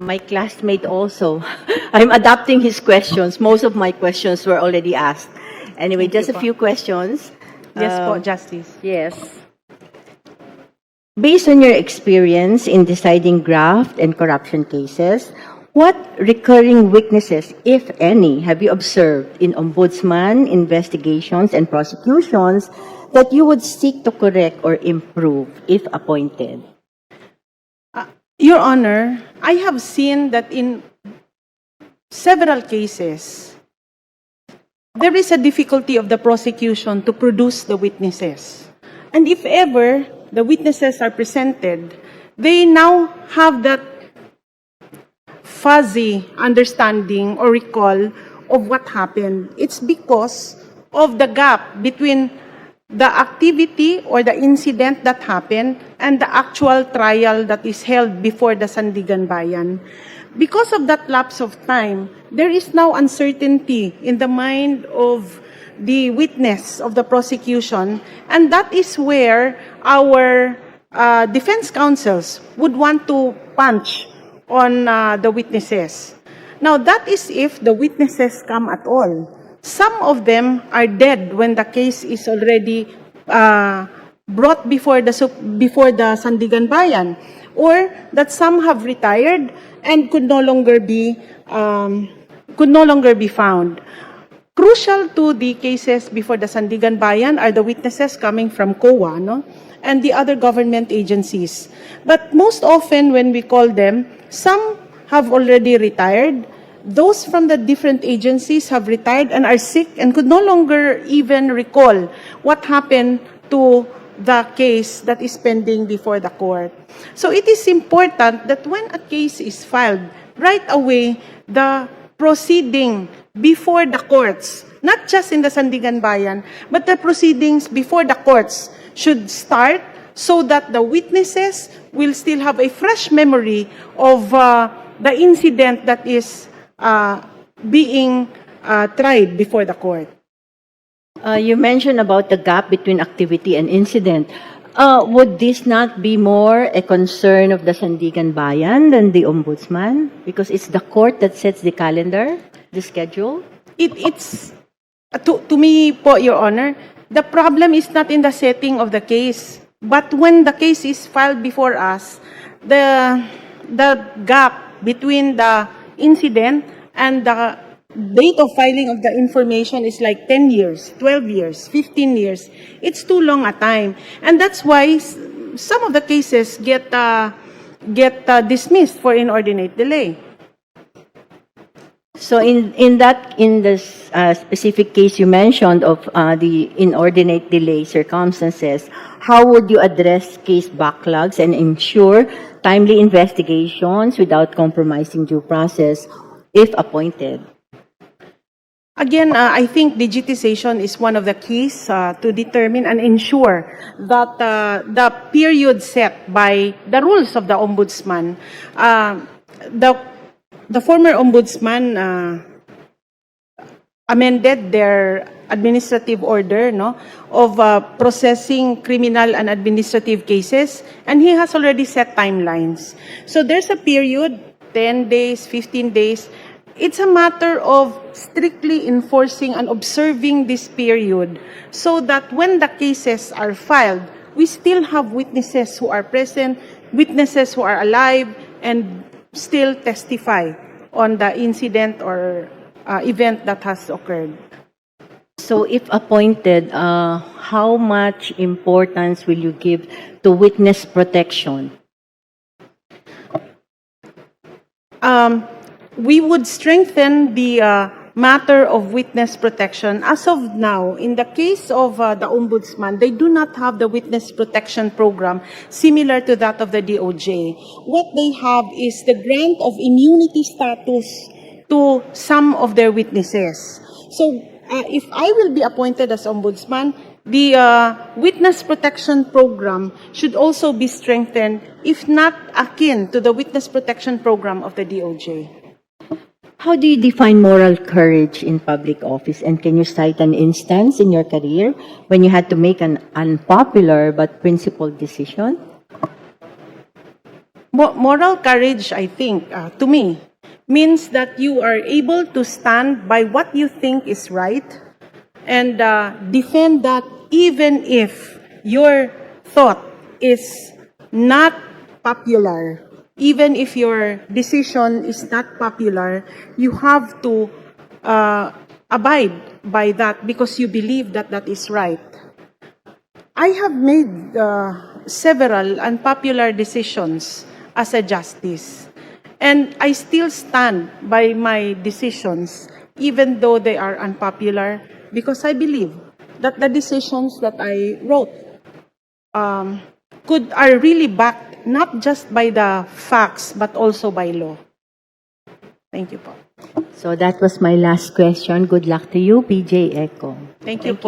My classmate also. I'm adapting his questions. Most of my questions were already asked. Anyway, just a few questions. Yes po, Um, Justice. Yes. Based on your experience in deciding graft and corruption cases, what recurring weaknesses, if any, have you observed in ombudsman investigations and prosecutions that you would seek to correct or improve if appointed? Your Honor, I have seen that in several cases, there is a difficulty of the prosecution to produce the witnesses. And if ever the witnesses are presented, they now have that fuzzy understanding or recall of what happened. It's because of the gap between the activity or the incident that happened and the actual trial that is held before the Sandigan Bayan. Because of that lapse of time, there is now uncertainty in the mind of the witness of the prosecution, and that is where our uh, defense counsels would want to punch on uh, the witnesses. Now, that is if the witnesses come at all. Some of them are dead when the case is already uh, brought before the before the Sandigan Bayan, or that some have retired and could no longer be um, could no longer be found. Crucial to the cases before the Sandigan Bayan are the witnesses coming from COA, no? and the other government agencies. But most often when we call them, some have already retired. Those from the different agencies have retired and are sick and could no longer even recall what happened to the case that is pending before the court. So it is important that when a case is filed, right away, the proceeding before the courts, not just in the Sandigan Bayan, but the proceedings before the courts should start so that the witnesses will still have a fresh memory of uh, the incident that is uh, being uh, tried before the court. Uh, you mentioned about the gap between activity and incident. Uh, would this not be more a concern of the Sandigan Bayan than the ombudsman? Because it's the court that sets the calendar, the schedule? It, it's, to, to me po, Your Honor, the problem is not in the setting of the case, but when the case is filed before us, the, the gap between the incident and the date of filing of the information is like 10 years, 12 years, 15 years. It's too long a time. And that's why some of the cases get, uh, get uh, dismissed for inordinate delay. So in, in that, in this uh, specific case you mentioned of uh, the inordinate delay circumstances, how would you address case backlogs and ensure timely investigations without compromising due process if appointed? Again, uh, I think digitization is one of the keys uh, to determine and ensure that uh, the period set by the rules of the ombudsman, uh, the the former ombudsman uh, amended their administrative order no of uh, processing criminal and administrative cases and he has already set timelines. So there's a period 10 days 15 days. It's a matter of strictly enforcing and observing this period so that when the cases are filed we still have witnesses who are present witnesses who are alive and still testify on the incident or uh, event that has occurred. So if appointed, uh, how much importance will you give to witness protection? Um, we would strengthen the uh, matter of witness protection. As of now, in the case of uh, the ombudsman, they do not have the witness protection program similar to that of the DOJ. What they have is the grant of immunity status to some of their witnesses. So, uh, if I will be appointed as ombudsman, the uh, witness protection program should also be strengthened, if not akin to the witness protection program of the DOJ. How do you define moral courage in public office? And can you cite an instance in your career when you had to make an unpopular but principled decision? Moral courage, I think, uh, to me, means that you are able to stand by what you think is right and uh, defend that even if your thought is not popular, even if your decision is not popular, you have to uh, abide by that because you believe that that is right. I have made uh, several unpopular decisions as a justice. And I still stand by my decisions, even though they are unpopular, because I believe that the decisions that I wrote um, could are really backed not just by the facts, but also by law. Thank you po. So that was my last question. Good luck to you, PJ Eco. Thank you po.